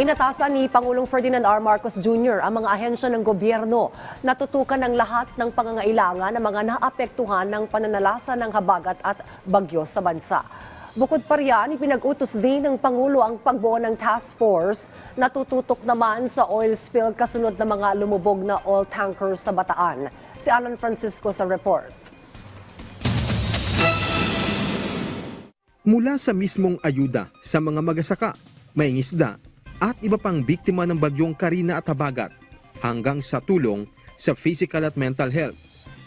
Inatasan ni Pangulong Ferdinand R. Marcos Jr. ang mga ahensya ng gobyerno na tutukan ng lahat ng pangangailangan ng mga naapektuhan ng pananalasa ng habagat at bagyo sa bansa. Bukod pa riyan, ipinag-utos din ng Pangulo ang pagbuo ng task force na tututok naman sa oil spill kasunod ng mga lumubog na oil tanker sa Bataan. Si Alan Francisco sa report. mula sa mismong ayuda sa mga magasaka, mayngisda at iba pang biktima ng bagyong Karina at Habagat hanggang sa tulong sa physical at mental health.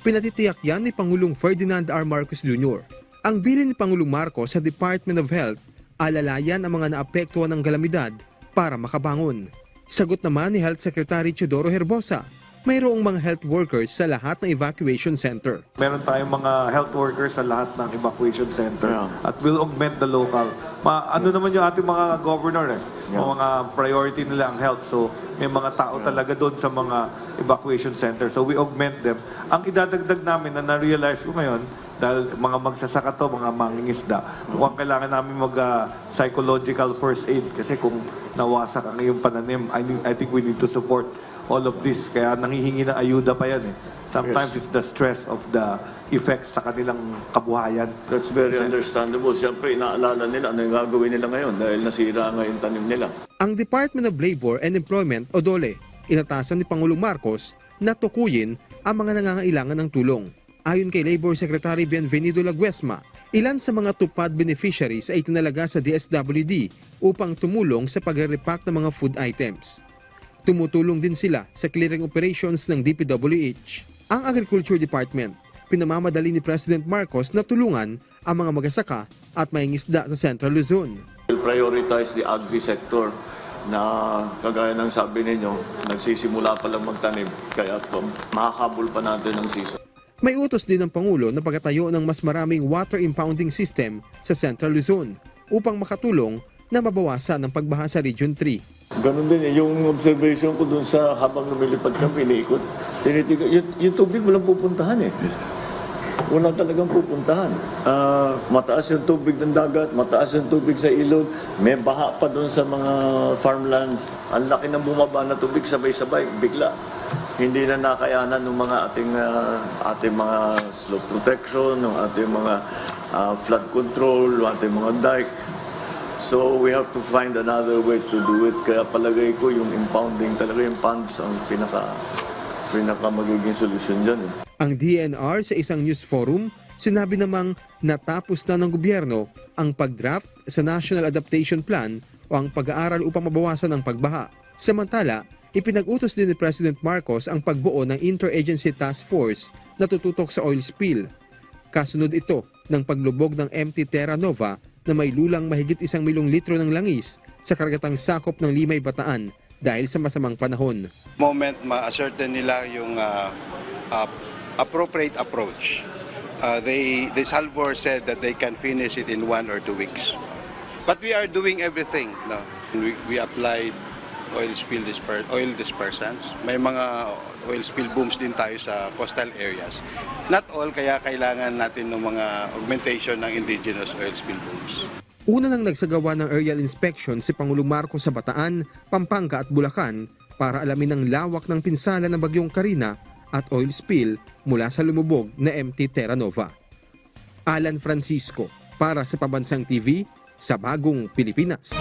Pinatitiyak yan ni Pangulong Ferdinand R. Marcos Jr. Ang bilin ni Pangulong Marcos sa Department of Health, alalayan ang mga naapektuhan ng kalamidad para makabangon. Sagot naman ni Health Secretary Teodoro Herbosa, mayroong mga health workers sa lahat ng evacuation center. Meron tayong mga health workers sa lahat ng evacuation center Yeah. at will augment the local. Ma ano naman yung ating mga governor eh, Yeah. mga priority nila ang health. So may mga tao talaga doon sa mga evacuation center. So we augment them. Ang idadagdag namin na na-realize ko ngayon, dahil mga magsasaka to, mga mangingisda, mukhang kailangan namin mag ah, psychological first aid kasi kung nawasak ang iyong pananim, I, need- I think we need to support all of this. Kaya nangihingi ng ayuda pa yan eh. Sometimes it's the stress of the effects sa kanilang kabuhayan. That's very understandable. Siyempre, inaalala nila ano yung gagawin nila ngayon dahil nasira nga yung tanim nila. Ang Department of Labor and Employment o DOLE, inatasan ni Pangulong Marcos na tukuyin ang mga nangangailangan ng tulong. Ayon kay Labor Secretary Bienvenido Laguesma, ilan sa mga tupad beneficiaries ay tinalaga sa DSWD upang tumulong sa pagre-repack ng mga food items. Tumutulong din sila sa clearing operations ng DPWH. Ang Agriculture Department, pinamamadali ni President Marcos na tulungan ang mga magasaka at mahingisda sa Central Luzon. We'll prioritize the agri-sector na kagaya ng sabi ninyo, nagsisimula pa lang magtanim. Kaya to, mahahabol pa natin ang season. May utos din ng Pangulo na pagatayo ng mas maraming water impounding system sa Central Luzon upang makatulong na mabawasan ang pagbaha sa Region 3. Ganon din eh, yung observation ko dun sa habang lumilipad kami, iniikot, tinitigan, yung, yung tubig walang pupuntahan eh. Wala talagang pupuntahan. Ah, mataas yung tubig ng dagat, mataas yung tubig sa ilog, may baha pa dun sa mga farmlands. Ang laki ng bumaba na tubig, sabay-sabay, bigla. Hindi na nakayanan ng mga ating ah, ating mga slope protection, ng ating mga ah, flood control, ng ating mga dike. So we have to find another way to do it. Kaya palagay ko yung impounding talaga yung funds ang pinaka pinaka magiging solusyon dyan. Eh. Ang DNR sa isang news forum, sinabi namang natapos na ng gobyerno ang pagdraft sa National Adaptation Plan o ang pag-aaral upang mabawasan ang pagbaha. Samantala, ipinag-utos din ni President Marcos ang pagbuo ng Interagency Task Force na tututok sa oil spill. Kasunod ito ng paglubog ng MT Terra Nova na may lulang mahigit isang milyong litro ng langis sa karagatang sakop ng Limay Bataan dahil sa masamang panahon. moment ma-ascertain nila yung uh, uh, appropriate approach. Uh, they, the Salvor said that they can finish it in one or two weeks. But we are doing everything. No? We, we applied oil spill disper, oil dispersants. May mga oil spill booms din tayo sa coastal areas. Not all, kaya kailangan natin ng mga augmentation ng indigenous oil spill booms. Una nang nagsagawa ng aerial inspection si Pangulong Marcos sa Bataan, Pampanga at Bulacan para alamin ang lawak ng pinsala ng bagyong Karina at oil spill mula sa lumubog na MT Terra Nova. Alan Francisco para sa Pabansang TV sa Bagong Pilipinas.